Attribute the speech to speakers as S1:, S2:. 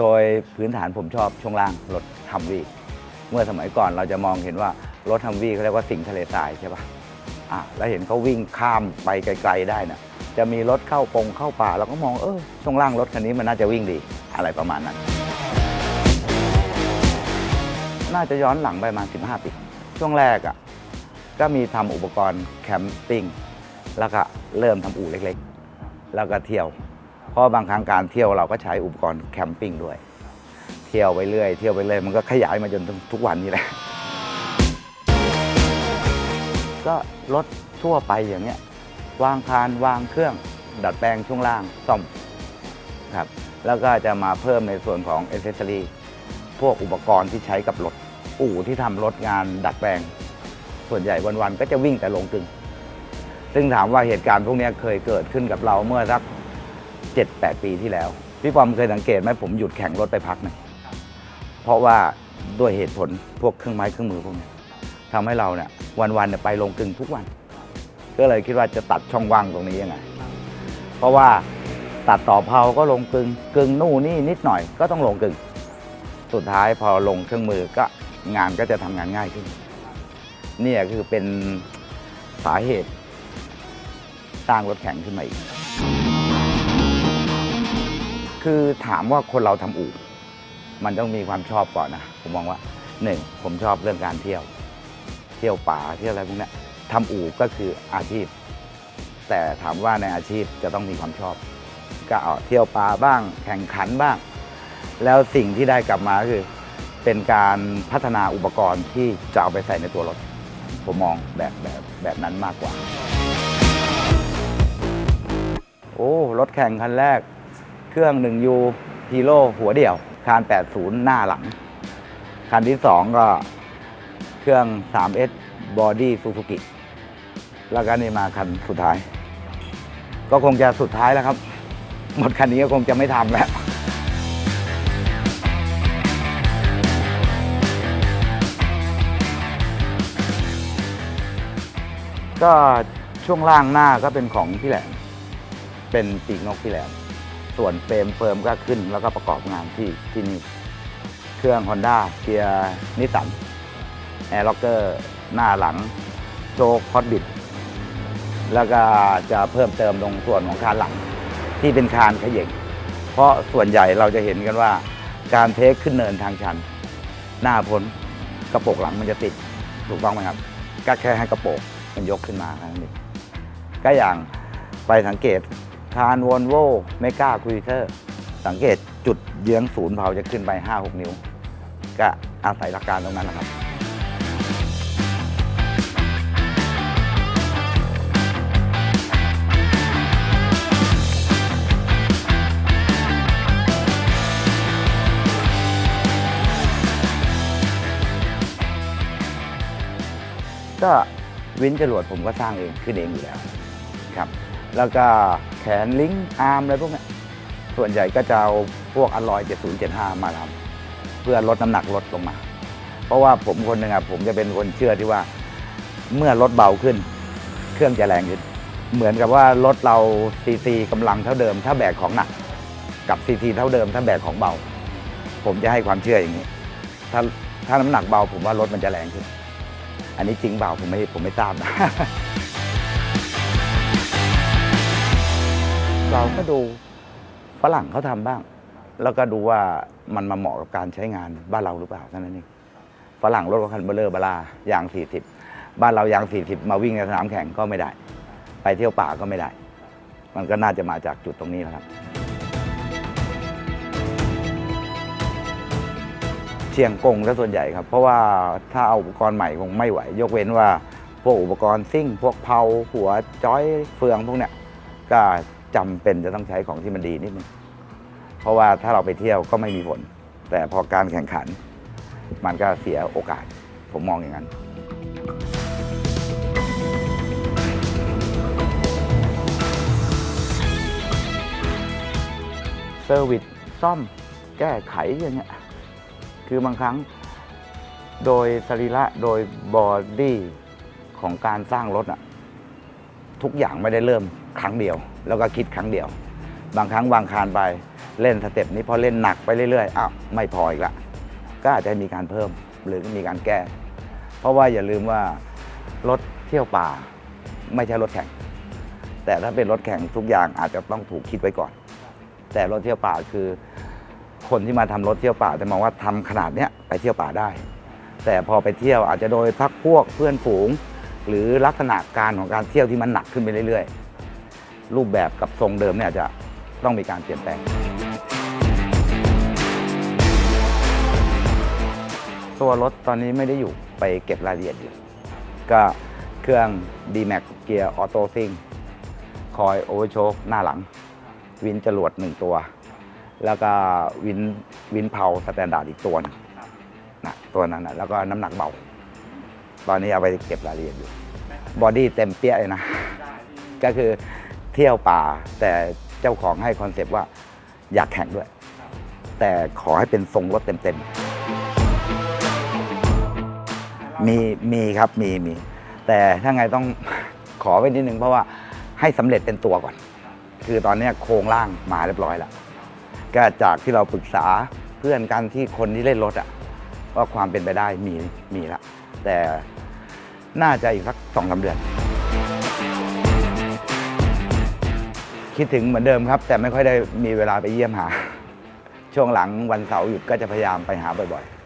S1: โดยพื้นฐานผมชอบช่วงล่างรถฮัมวี่เมื่อสมัยก่อนเราจะมองเห็นว่ารถฮัมวี่เขาเรียกว่าสิ่งทะเลทรายใช่ปะอะแล้วเห็นเขาวิ่งข้ามไปไกล ๆได้นะจะมีรถเข้าปงเข้าป่าเราก็มองเออช่วงล่างรถคันนี้มันน่าจะวิ่งดีอะไรประมาณนั้น น่าจะย้อนหลังไปประมาณ 15 ปี ช่วงแรกอะ่ะก็มีทำอุปกรณ์แคมปิ้งแล้วก็เริ่มทำอู่เล็กๆ แล้วก็เที่ยว เพราะบางครั้งการเที่ยวเราก็ใช้อุปกรณ์แคมปิ้งด้วย เที่ยวไปเรื่อย เที่ยวไปเรื่อยมันก็ขยายมาจนทุกวันนี้แหละ ก็รถทั่วไปอย่างเงี้ยวางคานวางเครื่อง ดัดแปลงช่วงล่างซ่อมครับแล้วก็จะมาเพิ่มในส่วนของอเซอรีพวกอุปกรณ์ที่ใช้กับรถ อู่ที่ทำรถงานดัดแปลง ส่วนใหญ่วันๆก็จะวิ่งแต่ลงกึง ซึ่งถามว่าเหตุการณ์พวกนี้เคยเกิดขึ้นกับเราเมื่อสัก เจ็ดแปดปีที่แล้ว พี่ปอมเคยสังเกตไหมผมหยุดแข่งรถไปพักหนึงเพราะว่าด้วยเหตุผลพวกเครื่องไม้เครื่องมือพวกเนี้ยทำให้เราเนี่ยวันๆเนี่ยไปลงกึงทุกวัน ก็เลยคิดว่าจะตัดช่องว่างตรงนี้ยังไง เพราะว่าตัดต่อเผาก็ลงกึงกึงนู่นนี่นิดหน่อยก็ต้องลงกึง สุดท้ายพอลงเครื่องมือก็งานก็จะทำงานง่ายขึ้นเนี่ยคือเป็นสาเหตุสร้างรถแข่งขึ้นมาอีก คือถามว่าคนเราทำอู่ มันต้องมีความชอบก่อนนะผมมองว่าหนึ่งผมชอบเรื่องการเที่ยว เที่ยวป่าเที่ยวอะไรพวกนี้ทำอู่ก็คืออาชีพ แต่ถามว่าในอาชีพจะต้องมีความชอบ ก็เอาเที่ยวป่าบ้าง แข่งขันบ้าง แล้วสิ่งที่ได้กลับมาคือ เป็นการพัฒนาอุปกรณ์ที่จะเอาไปใส่ในตัวรถ ผมมองแบบแบบแบบนั้นมากกว่า โอ้รถแข่งคันแรก เครื่อง1ยูฮีโร่หัวเดี่ยว คาน 80 หน้าหลัง คันที่ 2 ก็เครื่อง 3S Body Suzuki แล้วก็นี่มาคันสุดท้าย ก็คงจะสุดท้ายแล้วครับ หมดคันนี้ก็คงจะไม่ทำแล้วก็ช่วงล่างหน้าก็เป็นของพี่แหลมเป็นปีกนกพี่แหลม ส่วนเฟรมเฟิร์มก็ขึ้นแล้วก็ประกอบงานที่ที่นี่ เครื่อง Honda เกียร์นิสสันแอร์ล็อกเกอร์หน้าหลังโชคพอดบิดแล้วก็จะเพิ่มเติมตรงส่วนของคานหลังที่เป็นคานขย่งเพราะส่วนใหญ่เราจะเห็นกันว่าการเทคขึ้นเนินทางชัน หน้าพ้นกระโปรงหลังมันจะติดถูกต้องไหมครับ ก็แค่ให้กระโปรงมันยกขึ้นมาค่นั้นเองก็อย่างไปสังเกต คานวอนโวเมกาคุยเตอร์ สังเกตจุดเยื้องศูนย์เผาจะขึ้นไป 5-6 นิ้ว ก็อาศัยหลักการตรงนั้นนะครับก็วินจรวดผมก็สร้างเองขึ้นเองอยู่แล้วครับ แล้วก็แขนลิงก์อาร์มอะไรพวกเนี้ยส่วนใหญ่ก็จะเอาพวกอลลอย7075 มาทำเพื่อลดน้ำหนักลดลงมา เพราะว่าผมคนหนึ่งอะผมจะเป็นคนเชื่อที่ว่าเมื่อรถเบาขึ้น เครื่องจะแรงขึ้น เหมือนกับว่ารถเราซีซีกำลังเท่าเดิม ถ้าแบกของหนัก กับซีซีเท่าเดิม ถ้าแบกของเบา ผมจะให้ความเชื่ออย่างนี้ ถ้าถ้าน้ำหนักเบาผมว่ารถมันจะแรงขึ้น อันนี้จริงเปล่าผมไม่ผมไม่ทราบนะ เราก็ดูฝรั่งเขาทำบ้าง แล้วก็ดูว่ามันมาเหมาะกับการใช้งานบ้านเราหรือเปล่าเท่านั้นเองฝรั่งรถคันเบลเลอร์บลายาง 40 บ้านเรายาง 40 มาวิ่งในสนามแข่งก็ไม่ได้ ไปเที่ยวป่าก็ไม่ได้ มันก็น่าจะมาจากจุดตรงนี้นะครับ เชียงกงซะส่วนใหญ่ครับ เพราะว่าถ้าเอาอุปกรณ์ใหม่คงไม่ไหว ยกเว้นว่าพวกอุปกรณ์ซิ่ง พวกเผาหัวจอยเฟืองพวกเนี้ยก็ จำเป็นจะต้องใช้ของที่มันดีนิดนึงเพราะว่าถ้าเราไปเที่ยวก็ไม่มีผล แต่พอการแข่งขัน มันก็เสียโอกาส ผมมองอย่างนั้นเซอร์วิสซ่อมแก้ไขอย่างเงี้ยคือบางครั้งโดยสรีระโดยบอดี้ของการสร้างรถอะทุกอย่างไม่ได้เริ่ม ครั้งเดียว แล้วก็คิดครั้งเดียว บางครั้งวางคานไปเล่นสเต็ปนี้พอเล่นหนักไปเรื่อยๆอ้าวไม่พออีกละก็อาจจะมีการเพิ่มหรือมีการแก้ เพราะว่าอย่าลืมว่ารถเที่ยวป่าไม่ใช่รถแข่ง แต่ถ้าเป็นรถแข่งทุกอย่างอาจจะต้องถูกคิดไว้ก่อน แต่รถเที่ยวป่าคือ คนที่มาทำรถเที่ยวป่าจะมองว่าทำขนาดเนี้ยไปเที่ยวป่าได้ แต่พอไปเที่ยวอาจจะโดยพักพวกเพื่อนฝูง หรือลักษณะการของการเที่ยวที่มันหนักขึ้นไปเรื่อยๆ รูปแบบกับทรงเดิมเนี่ยจะต้องมีการเปลี่ยนแปลง ตัวรถตอนนี้ไม่ได้อยู่ไปเก็บรายละเอียดอยู่ ก็เครื่อง D-Max เกียร์ออโต้ซิงคอยโอเวอร์โชคหน้าหลัง วินจรวดหนึ่งตัว แล้วก็วินวินเพาสแตนดาร์ดอีกตัวนนะตัวนั้นนะแล้วก็น้ำหนักเบา ตอนนี้เอาไปเก็บรายละเอียดอยู่ บอดี้เต็มเปี้ยเลยนะ ก็คือ ที่ยวป่า แต่เจ้าของให้คอนเซปต์ว่าอยากแข่งด้วย แต่ขอให้เป็นทรงรถเต็มๆ มีมีครับมีมี แต่ถ้าไงต้องขอไว้นิดนึงเพราะว่าให้สำเร็จเป็นตัวก่อน คือตอนเนี้ยโครงร่างมาเรียบร้อยแล้วก็จากที่เราปรึกษาเพื่อนกันที่คนที่เล่นรถอะว่าความเป็นไปได้มีมีแล้วแต่น่าจะอีกสักสองสาเดือน คิดถึงเหมือนเดิมครับ แต่ไม่ค่อยได้มีเวลาไปเยี่ยมหา ช่วงหลังวันเสาร์หยุดก็จะพยายามไปหาบ่อยๆ